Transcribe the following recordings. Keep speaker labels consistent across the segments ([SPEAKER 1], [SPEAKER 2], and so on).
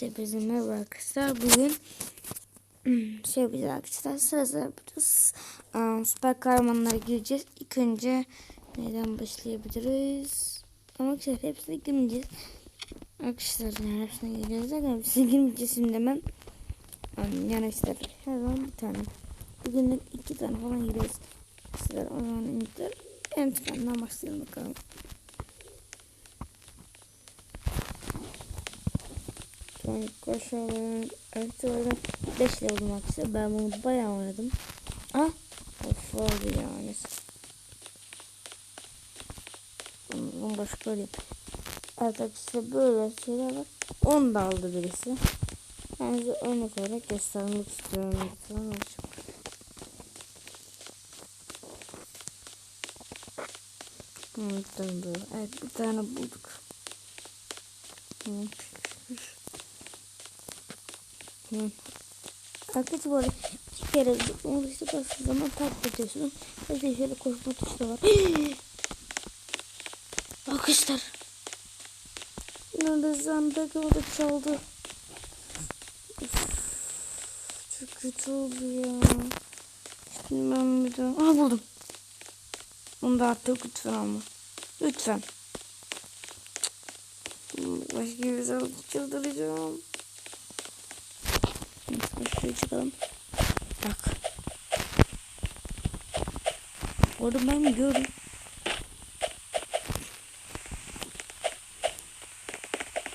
[SPEAKER 1] Hepinize merhaba arkadaşlar. Bugün şey yapacağız arkadaşlar. Sıra sıra yapacağız. Aa, süper kahramanlara gireceğiz. İlk önce neden başlayabiliriz? Ama arkadaşlar hepsine girmeyeceğiz. Arkadaşlar yani hepsine gireceğiz. Ama hepsine girmeyeceğiz şimdi hemen. Yani, işte her zaman bir tane. Bugün iki tane falan gireceğiz. Arkadaşlar o zaman indir. En çıkandan başlayalım bakalım. Sonra koşalım. Artık 5 level olmak Ben bunu bayağı oynadım. Ah. Of oldu yani. Bunu başka alayım. Artık işte böyle şeyler var. Onu da aldı birisi. Ben size örnek olarak göstermek istiyorum. Tamam tamam, evet bir tane bulduk. Hmm. Hı. Arkadaşlar bu arada bir kere onu işte bastığı zaman takip ediyorsunuz. Ve şöyle koşma tuşu da var. Arkadaşlar. Nerede zandak orada çaldı. Of, çok kötü oldu ya. Şimdi ben bir daha... Aha buldum. Bunu da artık lütfen alma. Lütfen. Başka bir şey çıldıracağım. Şuraya çıkalım. Bak. Orada ben gördüm?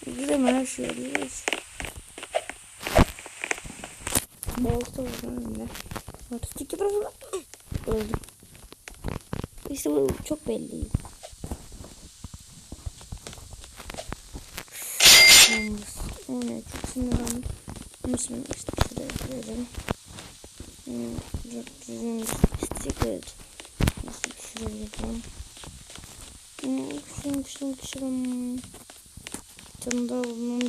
[SPEAKER 1] Gidelim her şey oluyoruz. Bolta var önümde. Otistik yapar burada. Öldüm. İşte bu çok belli. Evet, çok sinirlendim. Şimdi işte şuraya girelim. Gökyüzümüz sticker. Nasıl şuraya girelim. Kışım kışım kışım. Canım da bulmam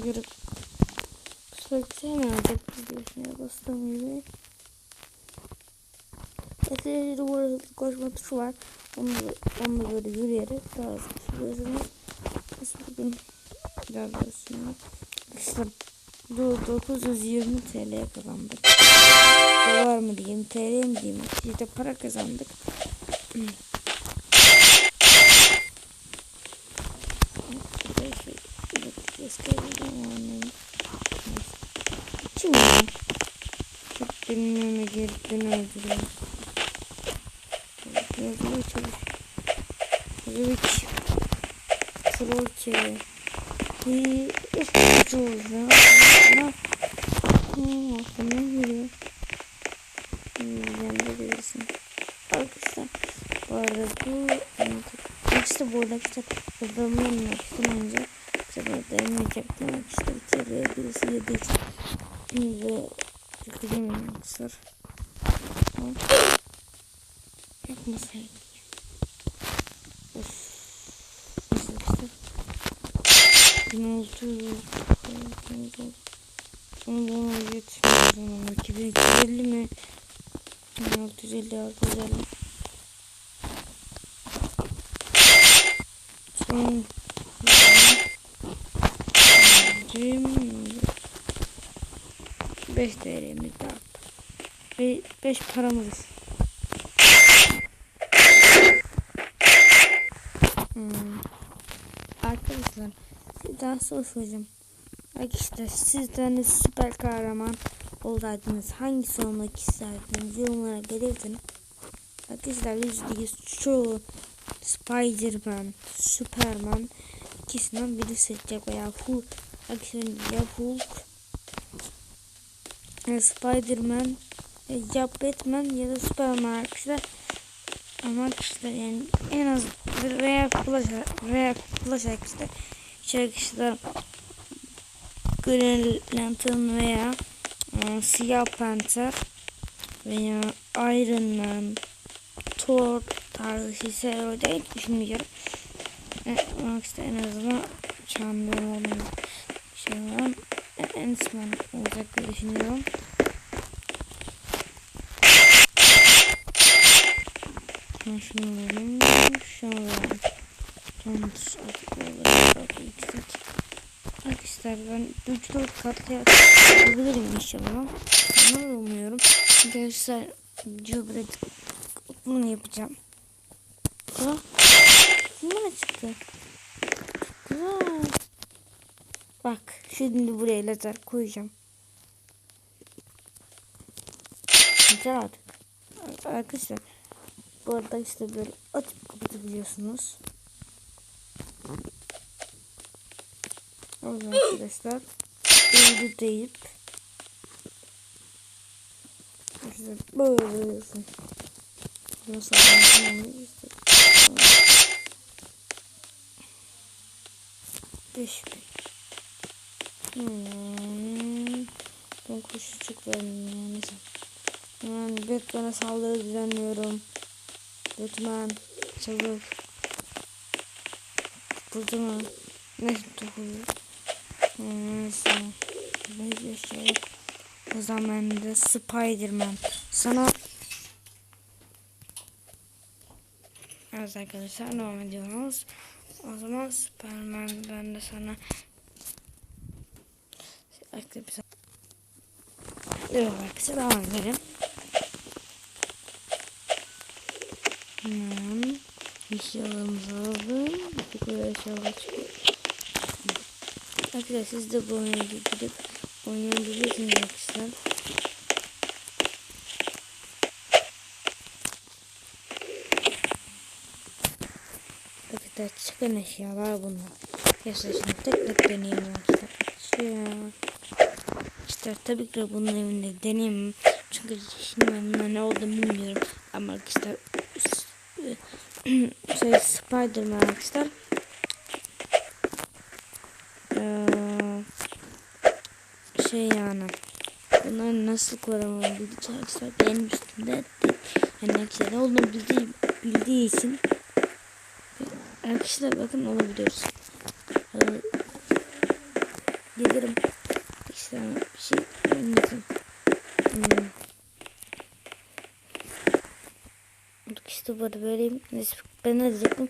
[SPEAKER 1] hemen alacak biz de şuraya bastığım gibi. Duvara hızlı koşma tuşu var. Onu, onu böyle yürüyerek daha hızlı sürüyorsunuz. Biz bugün biraz daha Kışım 920 TL kazandık. Dolar mı diyeyim, TL mi diyeyim? İşte para kazandık. Şimdi çok bilmeme gerektiğini öldürüyorum. Yazmaya çalış. Rüç. Troke. Bir olacağım. Ama hmm, aklıma geliyor. Yanında görürsün. Arkadaşlar bu arada bu işte bu arada işte babamın gittim önce. İşte burada yemeyecektim. İşte bir kere birisi yedi için. Ve yıkacağım arkadaşlar. Yapmasaydım. Of. Nasıl arkadaşlar? 1600 Ondan yetmiyor o zaman. 2250 mi? 1650 arkadaşlar. Son Beş TL'miz daha. Ve beş paramız. Hmm. Arkadaşlar soru soracağım. Arkadaşlar sizden süper kahraman olaydınız. Hangisi olmak isterdiniz? Yorumlara belirtin. Arkadaşlar %100 çoğu Spiderman, Superman ikisinden biri seçecek veya Hulk. Arkadaşlar ya Hulk ya Spiderman ya Batman ya da Superman arkadaşlar. Ama arkadaşlar yani en az veya Flash veya Flash arkadaşlar. Arkadaşlar Green Lantern veya e, Siyah Panther veya Iron Man, Thor tarzı şeyler değil düşünmeyeceğim. E, işte en azından şampiyon olmayı düşünüyorum. E, Ant-Man olacak diye düşünüyorum. Şunu alayım. Şunu alayım. Tamam, artık yüksek. Arkadaşlar ben 3-4 kat yapabilirim inşallah. Da umuyorum. Arkadaşlar cöbret bunu yapacağım. Aa, bu ne çıktı? Güzel. Bak şimdi buraya lazer koyacağım. Güzel artık. Arkadaşlar bu arada işte böyle açıp kapatabiliyorsunuz. O zaman arkadaşlar böyle deyip işte böyle yapın. Nasıl işte. Beş. Hmm. Ben koşucuk vermiyorum yani. Hemen Batman'a saldırı düzenliyorum. Batman çabuk. Burada mı? Neyse dokunuyor. Neyse. Hiçbir şey. O zaman de Spiderman. Sana Evet arkadaşlar devam ediyoruz. O zaman Superman ben de sana Evet arkadaşlar devam edelim. Hmm. Eşyalarımızı alalım. Bir böyle eşyalar çıkıyor. Arkadaşlar siz de bu oyuna gidip oynayabilirsiniz arkadaşlar. Arkadaşlar çıkan eşyalar bunlar. Arkadaşlar şimdi tek tek deneyelim arkadaşlar. İşte tabii ki bunun evinde deneyimim. Çünkü şimdi ben ne olduğunu bilmiyorum. Ama arkadaşlar şey Spiderman arkadaşlar. Ee, şey yani bunları nasıl bileceğim arkadaşlar benim üstümde. Yani arkadaşlar olduğunu bildiği, bildiği için arkadaşlar bakın olabiliyoruz. Ee, gelirim. İşte bir şey anlatayım. Hmm. İşte burada böyleyim. Ben ne diyecektim?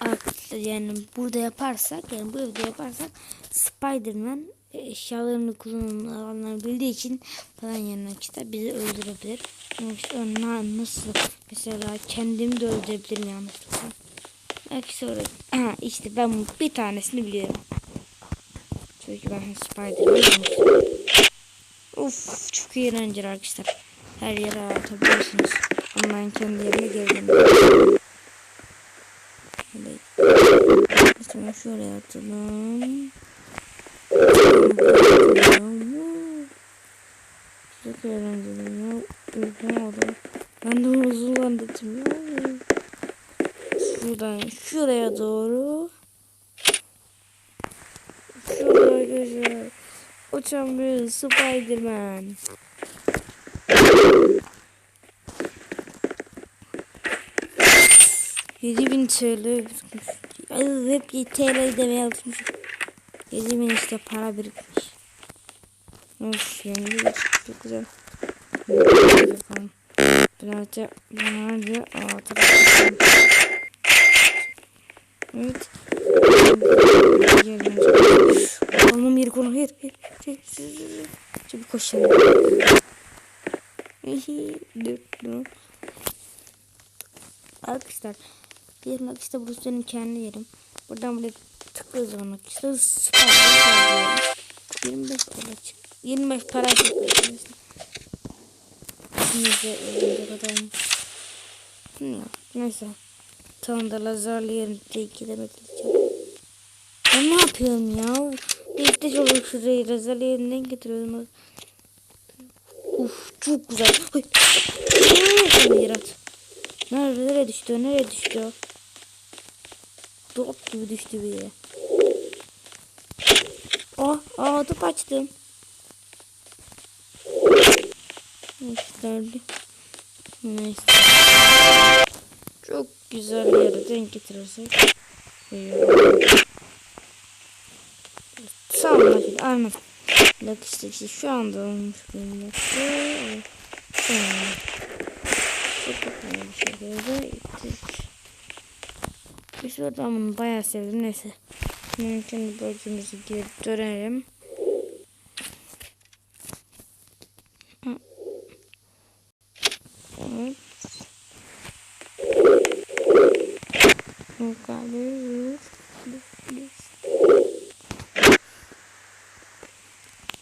[SPEAKER 1] Arkadaşlar yani burada yaparsak yani bu evde yaparsak Spiderman eşyalarını kullananları bildiği için falan yani işte bizi öldürebilir. İşte onlar nasıl mesela kendimi de öldürebilirim yanlışlıkla. Belki sonra işte ben bir tanesini biliyorum. Çünkü ben Spiderman Uf çok iyi arkadaşlar. Her yere atabilirsiniz. Ben kendi yerime geldim. Mesela şöyle atalım. Çok eğlenceli ya. Uyuyamadım. Ben de huzurlandırdım ya. Şuradan şuraya doğru. Şuraya güzel. Uçan bir Spiderman. Yedi bin TL hep TL demeye alışmışım. Yedi bin işte para birikmiş. Of yenge de çok güzel. Bakalım. Birazcık binlerce altı Evet. Almam yeri konu. Hayır. Hayır. Hayır. Çabuk koşalım. Dur. Dur. Arkadaşlar diyelim işte burası benim kendi yerim. Buradan buraya tıklıyoruz zaman işte süper 25 para çık. 25 para çıkıyor. Neyse neyse. Tam da lazerli yerinde iki demek. Ben ne yapıyorum ya? İşte şöyle şurayı lazerli yerinden getiriyorum. Uf çok güzel. Ay. Yarat. Nerede, nereye düştü? Nereye düştü? Top gibi düştü bir yere. Oh, aa top açtım. Neyse. Çok güzel bir yere denk getirirsek. Sağ Aynen. Bak işte, işte şu anda olmuş benim. Çok güzel bir şekilde gittik. Biz buradan bunu bayağı sevdim neyse. Mümkün bölgemizi geri dönelim. Evet. Yukarı.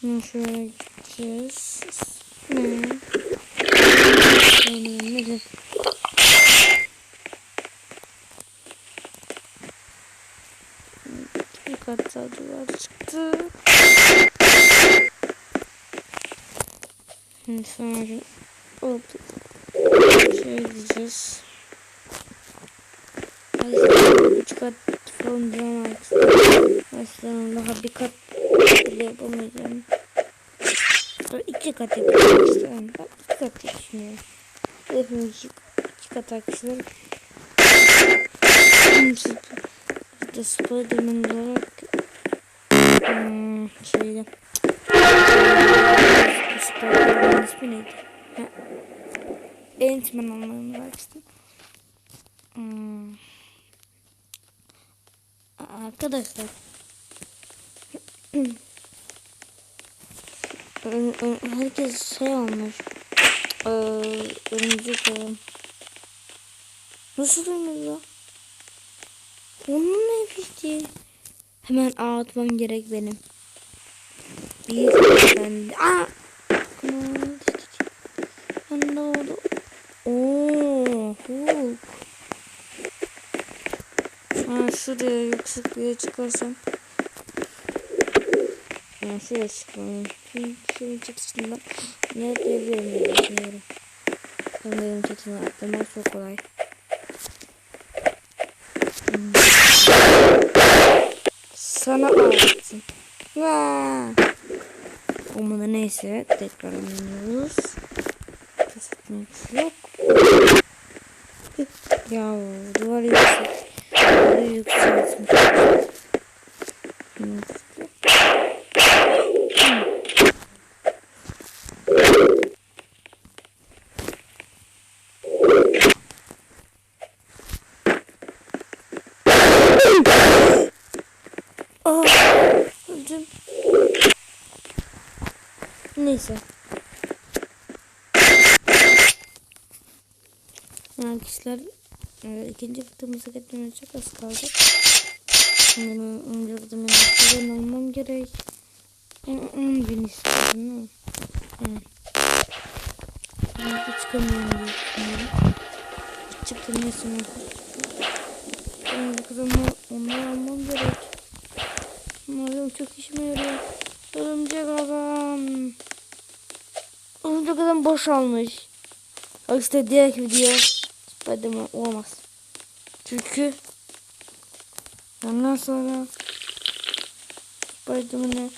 [SPEAKER 1] Şimdi şöyle gideceğiz. Ne? Ne? Bir kat daha duvar çıktı. Şimdi sonra hop şey diyeceğiz. Üç kat falan istiyorum. Aslında daha bir kat bile yapamayacağım. Sonra iki kat istiyorum. Ben iki kat düşünüyorum. Hepimiz iki, iki kat arkadaşlar. İşte Spiderman olarak hmm, şeyde. İsmi neydi? Ant-Man olmayı merak ettim. Hmm. Arkadaşlar. Herkes şey olmuş ee, örümcek adam nasıl ya? Onun ne pişti hemen ağ atmam gerek benim bir ben aa ne oldu ooo Hulk Ha şuraya yüksek bir yere çıkarsam. Ha şuraya. Şimdi şuraya çıksın ne yapabilirim diye düşünüyorum. Sanırım çatını atlamak çok kolay. Hmm. Sana. Ama da neyse tekrar oynuyoruz. Kasıtmak yok. Ya duvar yüksek. Duvarı yükseltmiş. Aa, öldüm. Neyse. Arkadaşlar e, ikinci fıtığımıza gitmeye çok az kaldı. Şimdi önce fıtığımın üstünden olmam gerek. 10 gün istedim değil mi? Evet. Şimdi çıkamıyorum diye düşünüyorum. Çıktım neyse neyse. Önce kızımı onları almam gerek. Umarım çok işime yarıyor. Örümcek adam. Örümcek adam boşalmış. Bak işte diğer video Spiderman olamaz. Çünkü ondan sonra Spiderman'ı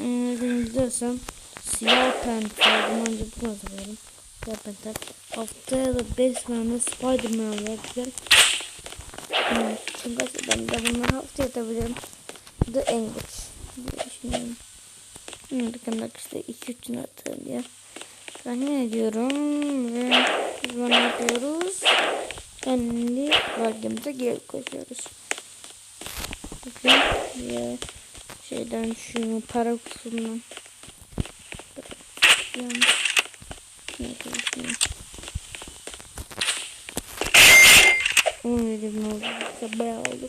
[SPEAKER 1] ıı, izlersem Siyah bunu önce bunu hazırlayalım. Siyah Panther haftaya da 5 tane Spiderman güzel. Evet, çünkü ben de bunları haftaya atabilirim. The English diye düşünüyorum. Bakın arkadaşlar 2-3 gün diye. Tahmin ediyorum ve biz ne yapıyoruz? Kendi bölgemize geri koşuyoruz. Bakın ya şeyden şu para kutusundan. Ne oldu? Bayağı oldu.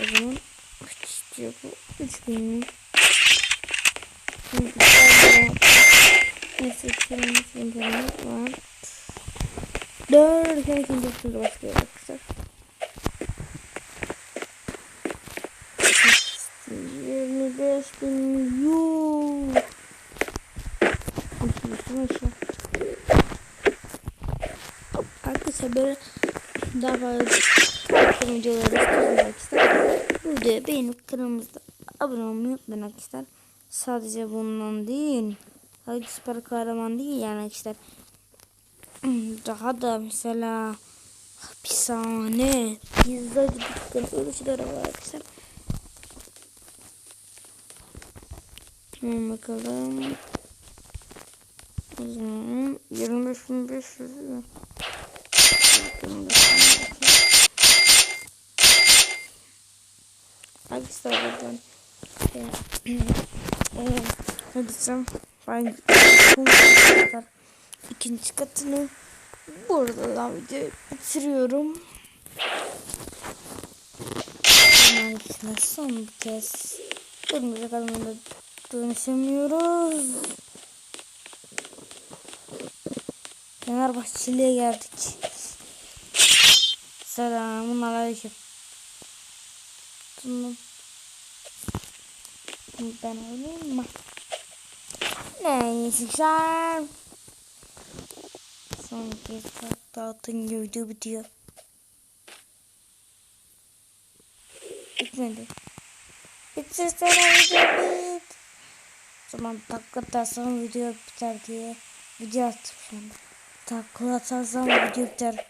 [SPEAKER 1] O zaman kaç istiyor bu? 3000 Neyse ikinci internet var. Dört kere ikinci sınıfta başlıyor arkadaşlar. Yirmi beş bin yuuu. Arkadaşlar böyle daha fazla videoları istiyorsanız arkadaşlar bu videoyu beğenip kanalımızda abone olmayı unutmayın arkadaşlar. Sadece bundan değil. Sadece süper kahraman değil yani arkadaşlar. Daha da mesela hapishane, pizzacı dükkanı öyle şeyler var arkadaşlar. Hemen bakalım. O zaman 25.500 Arkadaşlar Arkadaşlar buradan Eee ne desem ben ikinci katını burada videoyu bitiriyorum. Arkadaşlar son bir kez Kırmızı kalmada dönüşemiyoruz. Fenerbahçeli'ye geldik. Selamun aleyküm. Ben oynayayım mı? Neyse sen. Son bir altın gördüğü bitiyor. Bitmedi. Bitirsene video bit. O zaman takla atarsam video biter diye video attım şu anda. Takla atarsam video biter.